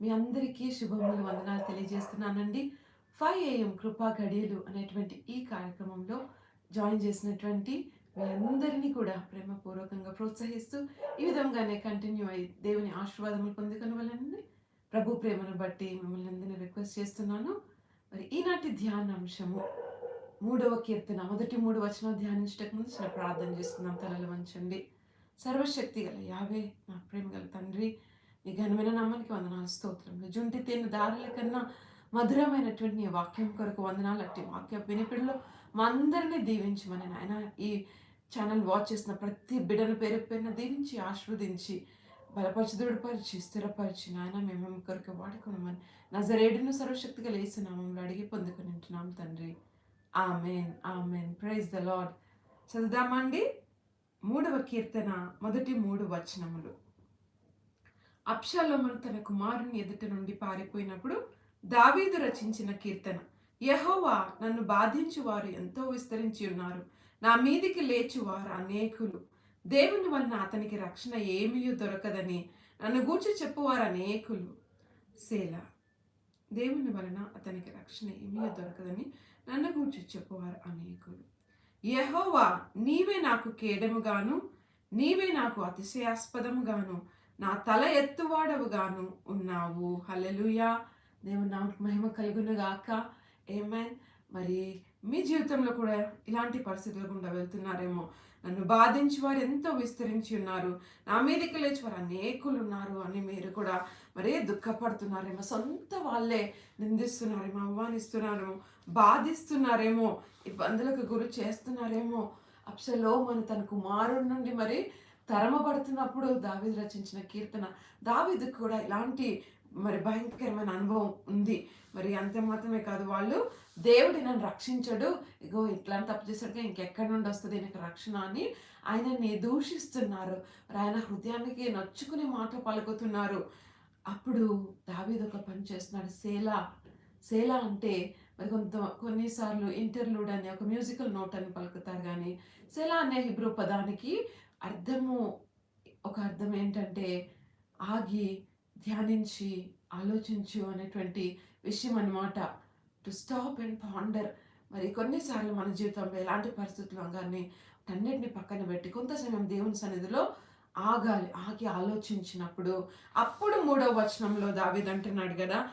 మీ అందరికీ శుభములు వందనాలు తెలియజేస్తున్నానండి. ఫైవ్ ఏఎం కృపా గడియలు అనేటువంటి ఈ కార్యక్రమంలో జాయిన్ చేసినటువంటి మీ అందరినీ కూడా ప్రేమపూర్వకంగా ప్రోత్సహిస్తూ ఈ విధంగానే కంటిన్యూ అయ్యి దేవుని ఆశీర్వాదములు పొందుకొనవలనండి ప్రభు ప్రేమను బట్టి మిమ్మల్ని అందరినీ రిక్వెస్ట్ చేస్తున్నాను. మరి ఈనాటి ధ్యానాంశము మూడవ కీర్తన మొదటి మూడు వచనం ధ్యానించటకు ముందు చిన్న ప్రార్థన చేసుకుందాం. తలలు వంచండి. సర్వశక్తి గల యావే నా ప్రేమ గల తండ్రి నీ ఘనమైన నామానికి వందనాలు స్తోత్రంలో జుంటి తేను దారుల కన్నా మధురమైనటువంటి నీ వాక్యం కొరకు వందనాలు. అట్టి వాక్య వినిపిడిలో మా అందరినీ దీవించమని ఆయన ఈ ఛానల్ వాచ్ చేసిన ప్రతి బిడ్డను పేరు పేరున దీవించి ఆస్వాదించి బలపరిచి దృఢపరిచి స్థిరపరిచి నాయన మేము కొరకు వాడుకున్నామని నజరేడును సర్వశక్తిగా లేసి నామంలో అడిగి పొందుకొని ఉంటున్నాం తండ్రి. Amen amen. Praise the lord చదుదామండి మూడవ కీర్తన మొదటి మూడు వచనములు. అప్షాలోమను తన కుమారుని ఎదుట నుండి పారిపోయినప్పుడు దావీదు రచించిన కీర్తన యహోవా నన్ను బాధించు వారు ఎంతో విస్తరించి ఉన్నారు. నా మీదికి లేచువారు అనేకులు. దేవుని వలన అతనికి రక్షణ ఏమీ దొరకదని నన్ను గూర్చి చెప్పువారు అనేకులు. సేల దేవుని వలన అతనికి రక్షణ ఏమీ దొరకదని నన్ను గూర్చి చెప్పువారు అనేకులు. యహోవా నీవే నాకు కేడముగాను నీవే నాకు అతిశయాస్పదముగాను నా తల ఎత్తువాడవుగాను ఉన్నావు. హల్లెలూయా. దేవుని నాకు మహిమ కలుగును గాక ఏమైన్ మరి మీ జీవితంలో కూడా ఇలాంటి పరిస్థితుల గుండా వెళ్తున్నారేమో. నన్ను బాధించి వారు ఎంతో విస్తరించి ఉన్నారు. నా మీదకి లేచి వారు అనేకులు ఉన్నారు అని మీరు కూడా మరే దుఃఖపడుతున్నారేమో. సొంత వాళ్ళే నిందిస్తున్నారేమో అవమానిస్తున్నారేమో బాధిస్తున్నారేమో ఇబ్బందులకు గురి చేస్తున్నారేమో. అప్సలో మన తన కుమారుడి నుండి మరి తరమబడుతున్నప్పుడు దావీదు రచించిన కీర్తన. దావీదుకు కూడా ఇలాంటి మరి భయంకరమైన అనుభవం ఉంది. మరి అంతే మాత్రమే కాదు వాళ్ళు దేవుడు నన్ను రక్షించడు. ఇగో ఇట్లా తప్పు చేశాడుగా ఇంకెక్కడి నుండి వస్తుంది? నాకు రక్షణ అని ఆయనని దూషిస్తున్నారు. మరి ఆయన హృదయానికి నచ్చుకునే మాట పలుకుతున్నారు. అప్పుడు దావీదు ఒక పని చేస్తున్నాడు. సేలా సేలా అంటే మరి కొంత కొన్నిసార్లు ఇంటర్లూడ్ అనే ఒక మ్యూజికల్ నోట్ అని పలుకుతారు కానీ సేలా అనే హిబ్రూ పదానికి అర్థము ఒక అర్థం ఏంటంటే ఆగి ధ్యానించి ఆలోచించు అనేటువంటి విషయం అన్నమాట. టు స్టాప్ అండ్ పాండర్ మరి కొన్నిసార్లు మన జీవితంలో ఎలాంటి పరిస్థితుల్లో కానీ అన్నింటిని పక్కన పెట్టి కొంత సమయం దేవుని సన్నిధిలో ఆగాలి. ఆగి ఆలోచించినప్పుడు అప్పుడు మూడవ వచనంలో దావిదంటున్నాడు కదా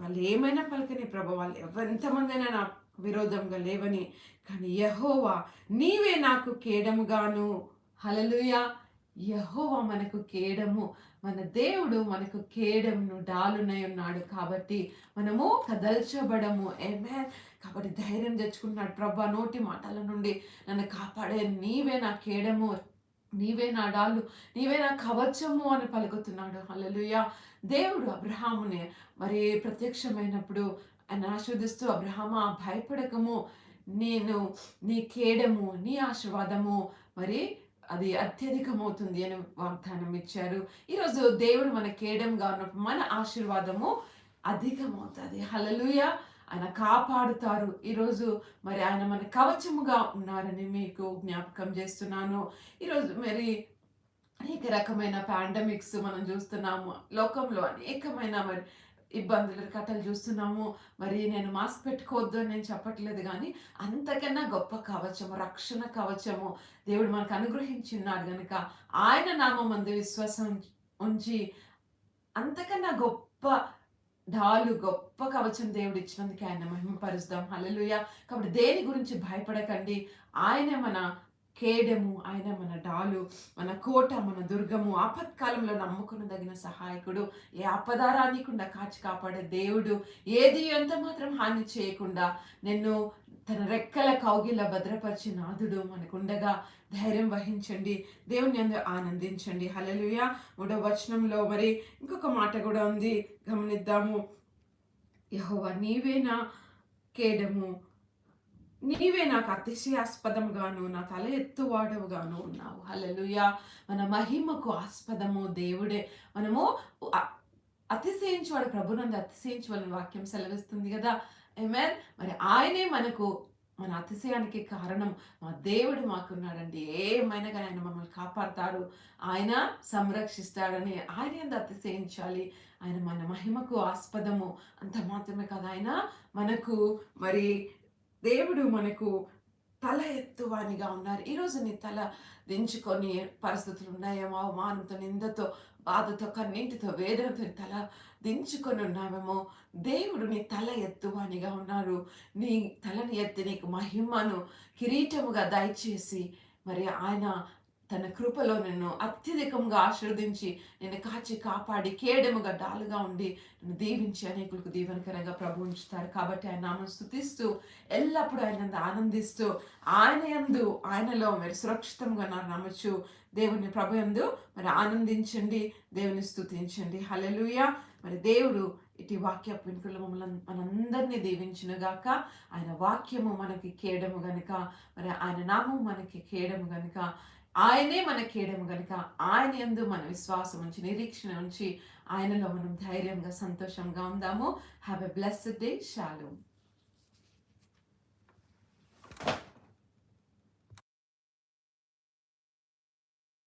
వాళ్ళు ఏమైనా పలకని ప్రభు వాళ్ళు ఎంతమందైనా అయినా నా విరోధంగా లేవని. కానీ యహోవా నీవే నాకు కేడముగాను హలలుయా యహోవా మనకు కేడము మన దేవుడు మనకు కేడమును డాలునై ఉన్నాడు కాబట్టి మనము కదల్చబడము. ఏమే కాబట్టి ధైర్యం తెచ్చుకుంటున్నాడు ప్రభా. నోటి మాటల నుండి నన్ను కాపాడే నీవే నా కేడము నీవే నా డాలు నీవే నా కవచము అని పలుకుతున్నాడు. హల్లెలూయా. దేవుడు అబ్రహాముని మరి ప్రత్యక్షమైనప్పుడు ఆయన ఆస్వాదిస్తూ అబ్రహమా భయపడకము. నేను నీ కేడము నీ ఆశీర్వాదము. మరి అది అత్యధికమవుతుంది అని వాగ్దానం ఇచ్చారు. ఈరోజు దేవుడు మన కేడంగా ఉన్నప్పుడు మన ఆశీర్వాదము అధికమవుతుంది. హలలుయ ఆయన కాపాడుతారు. ఈరోజు మరి ఆయన మన కవచముగా ఉన్నారని మీకు జ్ఞాపకం చేస్తున్నాను. ఈరోజు మరి అనేక రకమైన పాండమిక్స్ మనం చూస్తున్నాము. లోకంలో అనేకమైన మరి ఇబ్బందులు కట్టలు చూస్తున్నాము. మరి నేను మాస్క్ పెట్టుకోవద్దు అని నేను చెప్పట్లేదు కానీ అంతకన్నా గొప్ప కవచము రక్షణ కవచము దేవుడు మనకు అనుగ్రహించున్నాడు కనుక ఆయన నామం అందు విశ్వాసం ఉంచి అంతకన్నా గొప్ప డాలు గొప్ప కవచం దేవుడు ఇచ్చినందుకు ఆయన మహిమపరుస్తాం. హలలుయ కాబట్టి దేని గురించి భయపడకండి. ఆయన మన కేడము ఆయన మన డాలు మన కోట మన దుర్గము ఆపత్కాలంలో నమ్ముకునదగిన సహాయకుడు ఏ అపదారానికుండా కాచి కాపాడే దేవుడు ఏది ఎంత మాత్రం హాని చేయకుండా నిన్ను తన రెక్కల కౌగిల భద్రపరిచి నాథుడు మనకుండగా ధైర్యం వహించండి దేవుని అందు ఆనందించండి. హలలుయ మూడో వచనంలో మరి ఇంకొక మాట కూడా ఉంది. గమనిద్దాము. యహోవా నీవేనా కేడము నీవే నాకు అతిశయాస్పదంగాను నా తల ఎత్తువాడవుగాను ఉన్నావు. హలలుయ మన మహిమకు ఆస్పదము దేవుడే. మనము అతిశయించువాడు ప్రభునందు అతిశయించువాలని వాక్యం సెలవిస్తుంది కదా. ఏమేన్ మరి ఆయనే మనకు మన అతిశయానికి కారణం. మా దేవుడు మాకున్నాడండి. ఏమైనా కానీ ఆయన మమ్మల్ని కాపాడతాడు. ఆయన సంరక్షిస్తాడని ఆయన ఎంత అతిశయించాలి. ఆయన మన మహిమకు ఆస్పదము. అంత మాత్రమే కదా. ఆయన మనకు మరి దేవుడు మనకు తల ఎత్తువానిగా ఉన్నారు. ఈరోజు నీ తల దించుకొని పరిస్థితులు ఉన్నాయేమో అవమానంతో నిందతో బాధతో కన్నీటితో వేదనతో తల దించుకొని ఉన్నామేమో దేవుడు నీ తల ఎత్తువానిగా ఉన్నారు. నీ తలని ఎత్తి నీకు మహిమను కిరీటముగా దయచేసి మరి ఆయన తన కృపలో నిన్ను అత్యధికంగా ఆశీర్వదించి నిన్ను కాచి కాపాడి కేడముగా డాలుగా ఉండి నిన్ను దీవించి అనేకులకు దీవెనకరంగా ప్రభు ఉంచుతారు. కాబట్టి ఆయన నామను స్థుతిస్తూ ఎల్లప్పుడూ ఆయన ఆనందిస్తూ ఆయన యందు ఆయనలో మీరు సురక్షితంగా నమ్మచ్చు. దేవుని ప్రభు ఎందు మరి ఆనందించండి దేవుని స్థుతించండి హలలుయ మరి దేవుడు ఇటు వాక్య వెనుకలు మమ్మల్ని మనందరినీ దీవించునుగాక. ఆయన వాక్యము మనకి కేడము గనుక మరి ఆయన నామం మనకి కేడము గనుక ఆయనే మన కేడము గనుక. ఆయన యందు మన విశ్వాసం ఉంచి నిరీక్షణ ఉంచి ఆయనలో మనం ధైర్యంగా సంతోషంగా ఉందాము. Have a blessed day shalom